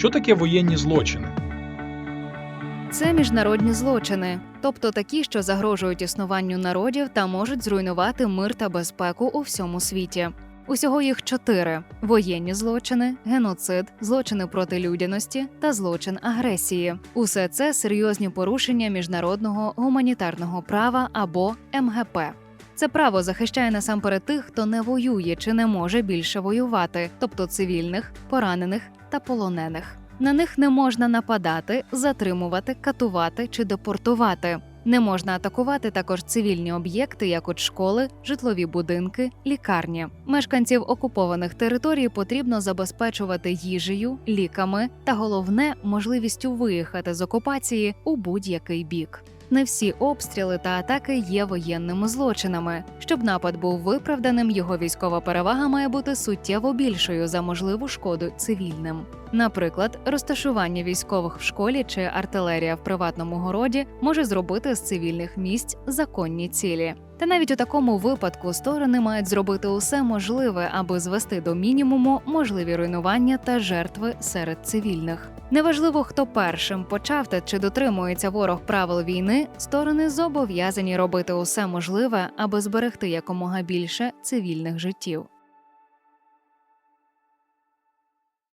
Що таке воєнні злочини? Це міжнародні злочини, тобто такі, що загрожують існуванню народів та можуть зруйнувати мир та безпеку у всьому світі. Усього їх чотири: воєнні злочини, геноцид, злочини проти людяності та злочин агресії. Усе це серйозні порушення міжнародного гуманітарного права або МГП. Це право захищає насамперед тих, хто не воює чи не може більше воювати, тобто цивільних, поранених та полонених. На них не можна нападати, затримувати, катувати чи депортувати. Не можна атакувати також цивільні об'єкти, як от школи, житлові будинки, лікарні. Мешканців окупованих територій потрібно забезпечувати їжею, ліками та головне можливістю виїхати з окупації у будь-який бік. Не всі обстріли та атаки є воєнними злочинами. Щоб напад був виправданим, його військова перевага має бути суттєво більшою за можливу шкоду цивільним. Наприклад, розташування військових в школі чи артилерія в приватному городі може зробити з цивільних місць законні цілі. Та навіть у такому випадку сторони мають зробити усе можливе, аби звести до мінімуму можливі руйнування та жертви серед цивільних. Неважливо, хто першим почав та чи дотримується ворог правил війни, сторони зобов'язані робити усе можливе, аби зберегти якомога більше цивільних життів.